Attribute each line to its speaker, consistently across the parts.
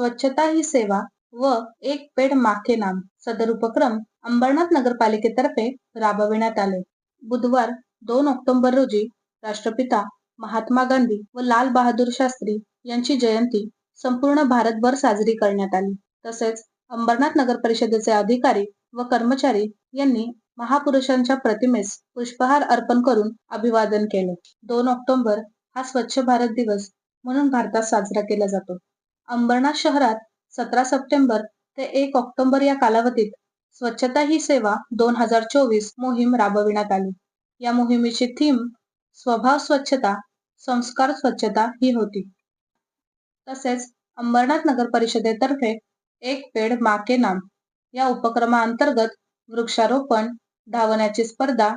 Speaker 1: स्वच्छता ही सेवा व एक पेड माके नाम सदर उपक्रम अंबरनाथ नगरपालिकेतर्फे राबविण्यात आले. बुधवार दोन ऑक्टोबर रोजी राष्ट्रपिता महात्मा गांधी व लाल बहादूर शास्त्री यांची जयंती संपूर्ण भारतभर साजरी करण्यात आली. तसेच अंबरनाथ नगर परिषदेचे अधिकारी व कर्मचारी यांनी महापुरुषांच्या प्रतिमेस पुष्पहार अर्पण करून अभिवादन केले. दोन ऑक्टोबर हा स्वच्छ भारत दिवस म्हणून भारतात साजरा केला जातो. अंबरनाथ शहरात सतरा सप्टेंबर ते एक ऑक्टोबर या कालावधीत स्वच्छता ही सेवा दोन हजार चोवीस मोहीम राबविण्यात आली. या मोहिमेची थीम स्वभाव स्वच्छता संस्कार स्वच्छता ही होती. तसेच अंबरनाथ नगर परिषदेतर्फे एक पेड माके नाम या उपक्रमाअंतर्गत वृक्षारोपण धावण्याची स्पर्धा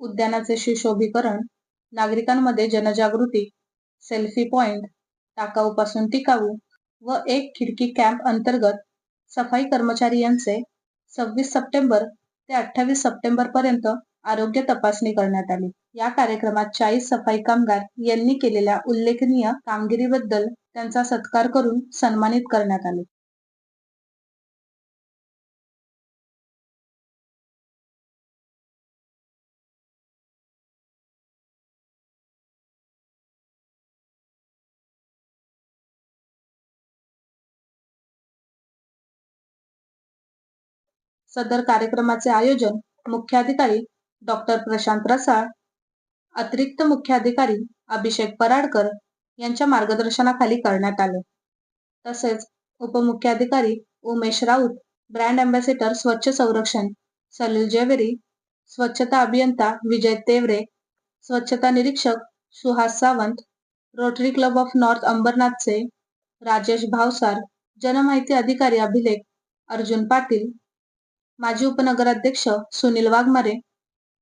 Speaker 1: उद्यानाचे सुशोभीकरण नागरिकांमध्ये जनजागृती सेल्फी पॉइंट टाकाऊपासून टिकाऊ व एक खिडकी कॅम्प अंतर्गत सफाई कर्मचारी यांचे सव्वीस सप्टेंबर ते अठ्ठावीस सप्टेंबर पर्यंत आरोग्य तपासणी करण्यात आली. या कार्यक्रमात चाळीस सफाई कामगार यांनी केलेल्या उल्लेखनीय कामगिरीबद्दल त्यांचा सत्कार करून सन्मानित करण्यात आले. सदर कार्यक्रमाचे आयोजन मुख्याधिकारी डॉक्टर प्रशांत रसाळ अतिरिक्त मुख्याधिकारी अभिषेक पराडकर यांच्या मार्गदर्शनाखाली करण्यात आले. तसेच उपमुख्याधिकारी उमेश राऊत ब्रँड अँबॅसेडर स्वच्छ संरक्षण सलील जेवेरी स्वच्छता अभियंता विजय तेवरे स्वच्छता निरीक्षक Suhas Sawant rotary club of north अंबरनाथचे Rajesh Bhavsar जनमाहिती अधिकारी अभिलेख अर्जुन पाटील माजी उपनगराध्यक्ष सुनील वाघमारे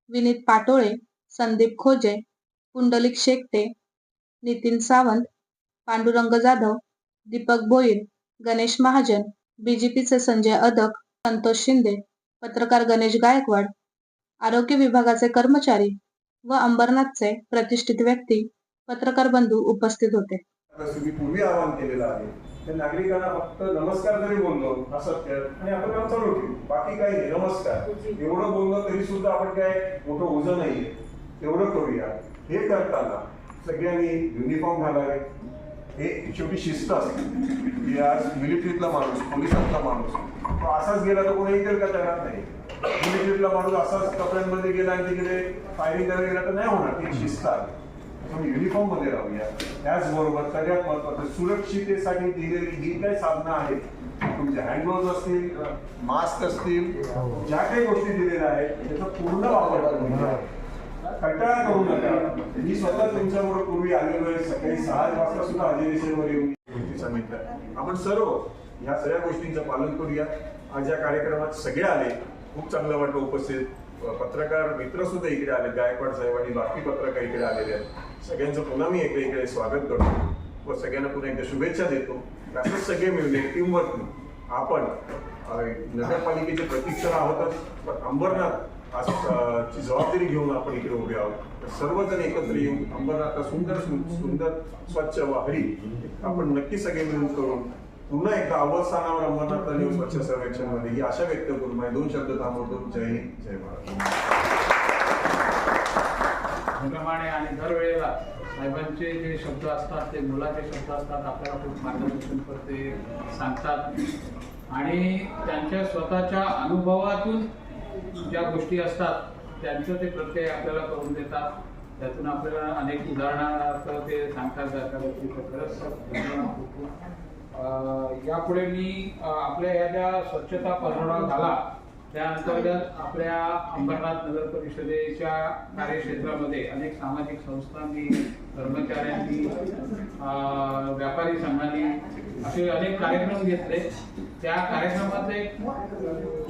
Speaker 1: विनीत पाटोळे संदीप खोजे पुंडलिक शेकटे नितीन सावंत पांडुरंग जाधव दीपक भोईर गणेश महाजन बीजेपीचे संजय अदक संतोष शिंदे पत्रकार गणेश गायकवाड आरोग्य विभागाचे कर्मचारी व अंबरनाथचे प्रतिष्ठित व्यक्ती पत्रकार बंधू उपस्थित होते.
Speaker 2: पूर्वी आवाहन केलेलं आहे. त्या नागरिकांना फक्त नमस्कार जरी बोललो असत्य आणि आपण काम चालू ठेवू. बाकी काही नाही नमस्कार. एवढं बोललो तरी सुद्धा आपण काय मोठं ओझं नाहीये. तेवढं करूया. हे करताना सगळ्यांनी युनिफॉर्म घालावे. हे शेवटी शिस्त असते. आज मिलिटरीतला माणूस पोलिसातला माणूस. तो असाच गेला तर कोणी का तयार नाही. मिलिटरीतला माणूस असाच कपड्यांमध्ये गेला आणि तिकडे फायरिंग करायला गेला तर नाही होणार. ती शिस्त आहे. पण युनिफॉर्ममध्ये राहूया त्याचबरोबर सगळ्यात महत्वाचं सुरक्षितेसाठी दिलेली ही काही साधनं आहेत तुमचे हँडग्लोव्ज असतील मास्क असतील ज्या काही गोष्टी दिलेल्या आहेत त्याचा पूर्ण वापर कंटाळा करू नका. मी स्वतः तुमच्याबरोबर पूर्वी आलेलो आहे सकाळी सहा वाजता सुद्धा अधिवेशनवर येऊन सांगितलं आपण सर्व ह्या सगळ्या गोष्टींचं पालन करूया. आज या कार्यक्रमात सगळे आले. खूप चांगलं वाटलं उपस्थित. पत्रकार मित्र सुद्धा इकडे आले. गायकवाड साहेब आणि बाकी पत्रकार इकडे आलेले आहेत. सगळ्यांचं पुन्हा मी इकडे स्वागत करतो. व सगळ्यांना पुन्हा एकदा शुभेच्छा देतो. असंच सगळे मिळून एक टीमवर्क आपण नगरपालिकेचे प्रतीक्षण आहोतच पण अंबरनाथ आज ची जबाबदारी घेऊन आपण इकडे उभे आहोत. तर सर्वजण एकत्र येऊन अंबरनाथला सुंदर सुंदर स्वच्छ वाहरी आपण नक्की सगळे मिळून करून पुन्हा एकदा अवस्थानावर अंबरनाथला नेऊन स्वच्छ सर्वेक्षणमध्ये ही आशा व्यक्त करून माझे दोन शब्द थांबवतो. जय हिंद जय महाराष्ट्र
Speaker 3: त्याप्रमाणे आणि दरवेळेला साहेबांचे जे शब्द असतात ते मुलाचे शब्द असतात आपल्याला खूप मार्गदर्शन करते सांगतात आणि त्यांच्या स्वतःच्या अनुभवातून ज्या गोष्टी असतात त्यांचं ते प्रत्यय आपल्याला करून देतात त्यातून आपल्याला अनेक उदाहरणार्थ ते सांगतात त्या खरंच खूप खूप. यापुढे मी आपल्या या ज्या स्वच्छता पंधरवडा झाला त्या अंतर्गत आपल्या अंबरनाथ नगर परिषदेच्या कार्यक्षेत्रामध्ये अनेक सामाजिक संस्थांनी कर्मचाऱ्यांनी व्यापारी संघांनी असे अनेक कार्यक्रम घेतले. त्या कार्यक्रमाचे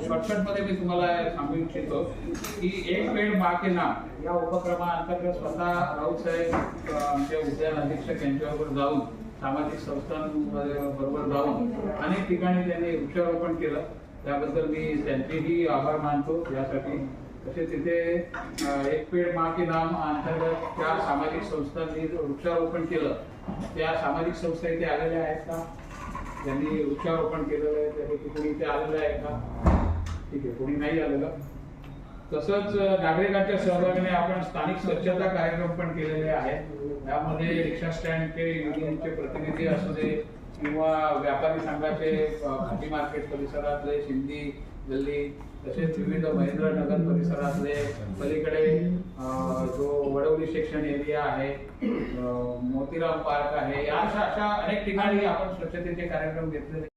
Speaker 3: शॉर्टकटमध्ये मी तुम्हाला सांगू इच्छितो की एक वेळ मा के नाम या उपक्रमाअंतर्गत स्वतः राऊत साहेब आमचे उद्यान अधीक्षक यांच्याबरोबर जाऊन सामाजिक संस्थांबरोबर जाऊन अनेक ठिकाणी त्यांनी वृक्षारोपण केलं. त्याबद्दल मी त्यांचेही आभार मानतो. यासाठी तसेच तिथे एक पेड मा के नाम अंतर्गत त्या सामाजिक संस्थांनी वृक्षारोपण केलं त्या सामाजिक संस्था इथे आलेल्या आहेत का? ज्यांनी वृक्षारोपण केलेलं आहे त्यापैकी कोणी इथे आलेलं आहे का? ठीक आहे कोणी नाही आलेलं. तसंच नागरिकांच्या सहभागाने आपण स्थानिक स्वच्छता कार्यक्रम पण केलेले आहेत. त्यामध्ये रिक्षा स्टँडचे युनियनचे प्रतिनिधी असू दे किंवा व्यापारी संघाचे अ, भाजी मार्केट परिसरातले शिंदी गल्ली तसेच विविध महेंद्रनगर परिसरातले पलीकडे जो वडवली सेक्शन एरिया आहे मोतीराम पार्क आहे या अशा अशा अनेक ठिकाणी आपण स्वच्छतेचे कार्यक्रम घेतलेले